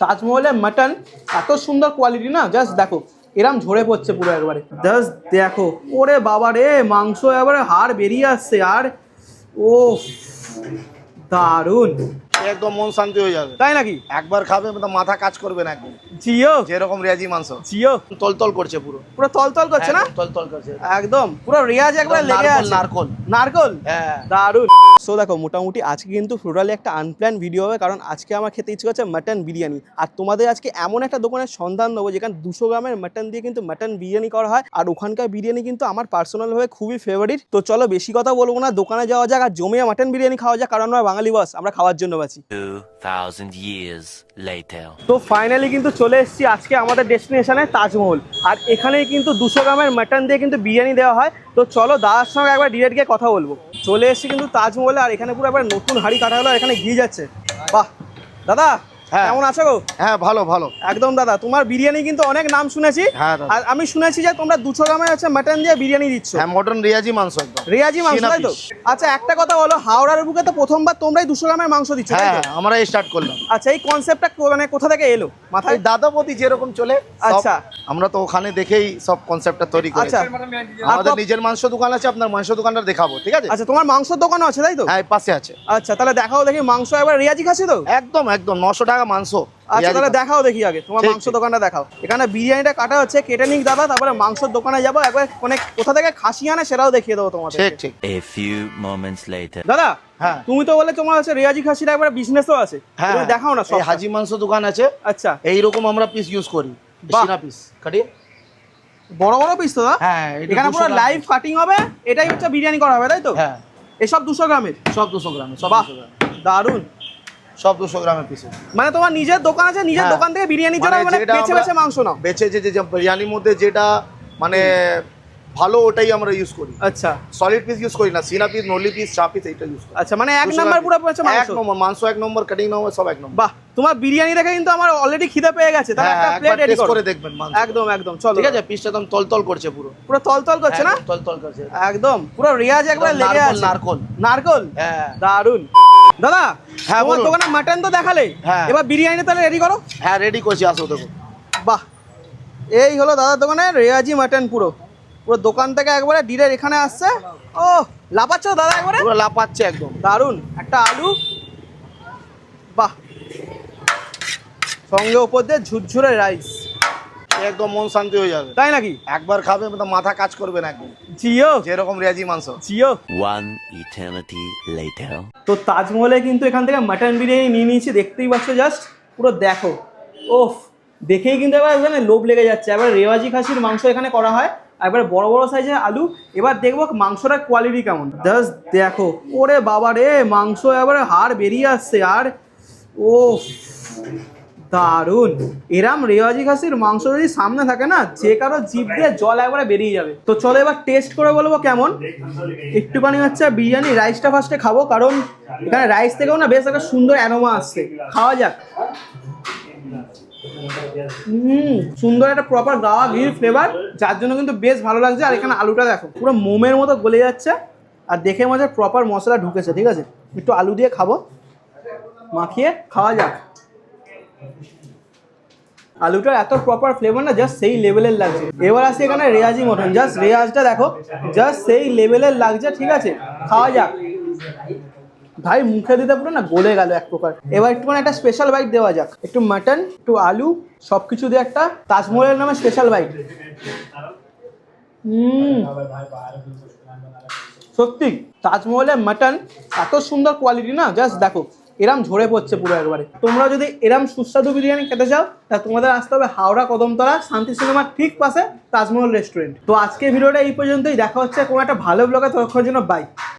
তাজমহলের মাটন এত সুন্দর কোয়ালিটি না? জাস্ট দেখো, এরম ঝরে পড়ছে পুরো একবারে। জাস্ট দেখো, ওরে বাবা রে, মাংস এবারে হাড় বেরিয়ে আসছে, আর ও দারুণ। একদম মন শান্তি হয়ে যাবে। তাই নাকি? একবার খাবে মাথা কাজ করবে না একদম। জিও? যেরকম রেয়াজি মাংস। জিও? তলতল করছে পুরো। পুরো তলতল করছে না? একদম তলতল করছে। একদম। পুরো রেয়াজ একবার লেগে আছে। নারকোল। নারকল? হ্যাঁ। দারুণ। সো দেখো মোটামুটি আজকে কিন্তু টোটালি একটা আনপ্ল্যান ভিডিও হবে কারণ আজকে আমার খেতে ইচ্ছে করছে মাটন বিরিয়ানি। আর তোমাদের আজকে এমন একটা দোকানের সন্ধান দেবো যেখানে দুশো গ্রামের মাটন দিয়ে কিন্তু মাটন বিরিয়ানি করা হয়। আর ওখানকার বিরিয়ানি কিন্তু আমার পার্সোনালভাবে খুবই ফেভারিট তো চলো বেশি কথা বলব না দোকানে যাওয়া যাক আর জমিয়ে মাটন বিরিয়ানি খাওয়া যাক কারণ আমরা বাঙালি বস আমরা খাওয়ার জন্য বাঁচি 2,000 years later. তো ফাইনালি কিন্তু চলে এসেছি আজকে আমাদের ডেস্টিনেশনে তাজমহল। আর এখানেই কিন্তু দুশো গ্রামের মাটন দিয়ে কিন্তু বিরিয়ানি দেওয়া হয়। তো চলো দাদার সঙ্গে একবার ডিরেক্ট গিয়ে কথা বলব। চলে এসেছি কিন্তু তাজমহলে আর এখানে পুরো একবার নতুন হাড়ি কাটা হলো আর এখানে গিয়ে যাচ্ছে। বাহ! দাদা। কেমন আছো গো? হ্যাঁ ভালো ভালো। একদম দাদা তোমার বিরিয়ানি কিন্তু অনেক নাম শুনেছি। হ্যাঁ, আর আমি শুনেছি যে তোমরা দুশো গ্রামের হচ্ছে মাটন দিয়ে বিরিয়ানি দিচ্ছ। হ্যাঁ মটন রিয়াজি মাংস একদম। রেয়াজি মাংস তাই তো? আচ্ছা একটা কথা বলো হাওড়ার বুকে তো প্রথমবার তোমরাই দুশো গ্রামের মাংস দিচ্ছ হ্যাঁ? আমরা স্টার্ট করলাম। আচ্ছা এই কনসেপ্টটা মানে কোথা থেকে এলো? মাথায়? দাদাপতি যেরকম চলে আচ্ছা। আমরা তো ওখানে দেখেই সব কনসেপ্টটা তৈরি করি আচ্ছা। আমাদের নিজের মাংস দোকান আছে আপনার মাংস দোকানটা দেখাবো ঠিক আছে? আচ্ছা তোমার মাংসের দোকানও আছে তাই তো? হ্যাঁ পাশে আছে। আচ্ছা তাহলে দেখাও দেখি মাংস একবার রিয়াজি খাচ্ছি তো? একদম একদম নশো টাকা মাংস। আচ্ছা তাহলে দেখাও দেখি আগে। তোমার মাংস দোকানটা দেখাও। এখানে বিরিয়ানিটা কাটা হচ্ছে কেটে নিক দাদা তারপরে মাংসের দোকানে যাব একবার মানে কোথা থেকে খাসি আনে সেটাও দেখিয়ে দেবো তোমাদের ঠিক ঠিক। A few moments later. দাদা হ্যাঁ। তুমি তো বলে তোমার হচ্ছে রিয়াজি খাসির একবার বিজনেসও আছে। হ্যাঁ তুমি দেখাও না সব এই হাজি মাংস দোকান আছে। আচ্ছা। এইরকম আমরা পিস ইউজ করি। বাহ। সিনা পিস কাটিয়ে। বড় বড় পিস তো হ্যাঁ এখানে 200 পুরো লাইভ কাটিং হবে এটাই হচ্ছে বিরিয়ানি করা হবে তাই তো? হ্যাঁ। এসব দুশো গ্রামের? সব দুশো গ্রামে সব দুশো গ্রামে দারুণ সব দুশো গ্রামের পিস মানে তোমার নিজের দোকান আছে নিজের হ্যাঁ। দোকান থেকে বিরিয়ানির জন্য মানে মানে বেছে বেছে মাংস নাও। বেচে যে যে বিরিয়ানির মধ্যে যেটা মানে ভালো ওটাই আমরা ইউজ করি। আচ্ছা। সলিড পিস ইউজ করি না সিনা পিস নলি পিস চা পিস এইটা ইউজ করি। আচ্ছা মানে এক নাম্বার পুরো হচ্ছে এক নম্বর মাংস এক নম্বর কাটিং নম্বর সব এক নম্বর বাহ তোমার বিরিয়ানি দেখে কিন্তু আমার অলরেডি খিদে পেয়ে গেছে। তাহলে হ্যাঁ একটা প্লেট রেডি করে। দেখবেন মাংস। একদম একদম চলো। ঠিক আছে পিসটা একদম তলতল করছে পুরো। পুরো তলতল করছে না? একদম তলতল করছে। একদম পুরো রিয়াজ একবার লেগে আছে। নারকোল। নারকোল? হ্যাঁ। দারুণ দাদা হ্যাঁ, তোমার দোকানে মাটন তো দেখালে? হ্যাঁ। এবার বিরিয়ানি তাহলে রেডি করো। হ্যাঁ রেডি করছি আসো দেখো। বাহ। এই হলো দাদার দোকানে রেয়াজি মাটন পুরো। পুরো দোকান থেকে একবারে ডিরেক্ট এখানে আসছে। ও লাপাচ্ছ দাদা একবারে? পুরো লাপাচ্ছে একদম। দারুণ একটা আলু। বাহ। সঙ্গে ওপর দিয়ে ঝুরঝুরে রাইস একদম মন শান্তি হয়ে যাবে। তাই নাকি? একবার খাবে মাথা কাজ করবে না একদম। জিও। যেরকম রেয়াজি মাংস। জিও। One eternity later. তো তাজমহলে কিন্তু এখান থেকে মাটন বিরিয়ানি নিয়ে নিয়েছি দেখতেই পাচ্ছ জাস্ট পুরো দেখো। ওফ দেখেই কিন্তু এবার এখানে লোভ লেগে যাচ্ছে। এবার রেওয়াজি খাসির মাংস এখানে করা হয় একবার বড় বড় সাইজের আলু। এবার দেখব মাংসটার কোয়ালিটি কেমন। জাস্ট দেখো। ওরে বাবা রে মাংস এবারে হাড় বেরিয়ে আসছে আর ও দারুণ এরাম রেওয়াজি খাসির মাংস যদি সামনে থাকে না, যে কারও জিভ দিয়ে জল একবারে বেরিয়ে যাবে। তো চলো এবার টেস্ট করে বলব কেমন? একটুখানি হচ্ছে বিরিয়ানি রাইসটা ফার্স্টে খাব, কারণ এখানে রাইস থেকেও না বেশ একটা সুন্দর অ্যারোমা আসছে। খাওয়া যাক। হুম সুন্দর একটা প্রপার গাওয়া ঘির ফ্লেভার যার জন্য কিন্তু বেশ ভালো লাগছে। আর এখানে আলুটা দেখো, পুরো মোমের মতো গলে যাচ্ছে, আর দেখে মনে প্রপার মশলা ঢুকেছে, ঠিক আছে? একটু আলু দিয়ে খাব। মাখিয়ে খাওয়া যাক। আলুটার এত প্রপার ফ্লেভার না জাস্ট সেই লেভেলের লাগছে। এবার আসি এখানে রেয়াজি মটন। জাস্ট রেয়াজটা দেখো জাস্ট সেই লেভেলের লাগছে, ঠিক আছে? খাওয়া যাক। ভাই, মুখে দিতে পুরো না গলে গেল এক প্রকার। এবার একটু একটা স্পেশাল বাইট দেওয়া যাক। একটু মাটন একটু আলু সব কিছু দিয়ে একটা তাজমহলের নামে স্পেশাল বাইট হুম। সত্যি তাজমহলের মাটন এত সুন্দর কোয়ালিটি না জাস্ট দেখো। এরাম ঝরে পড়ছে পুরো একবারে। তোমরা যদি এরাম সুস্বাদু বিরিয়ানি খেতে চাও, তা তোমাদের আসতে হবে হাওড়া কদমতলা, শান্তি সিনেমার ঠিক পাশে তাজমহল রেস্টুরেন্ট। তো আজকে ভিডিওটা এই পর্যন্তই। দেখা হচ্ছে কোনো একটা ভালো ব্লগে তখন জন্য বাই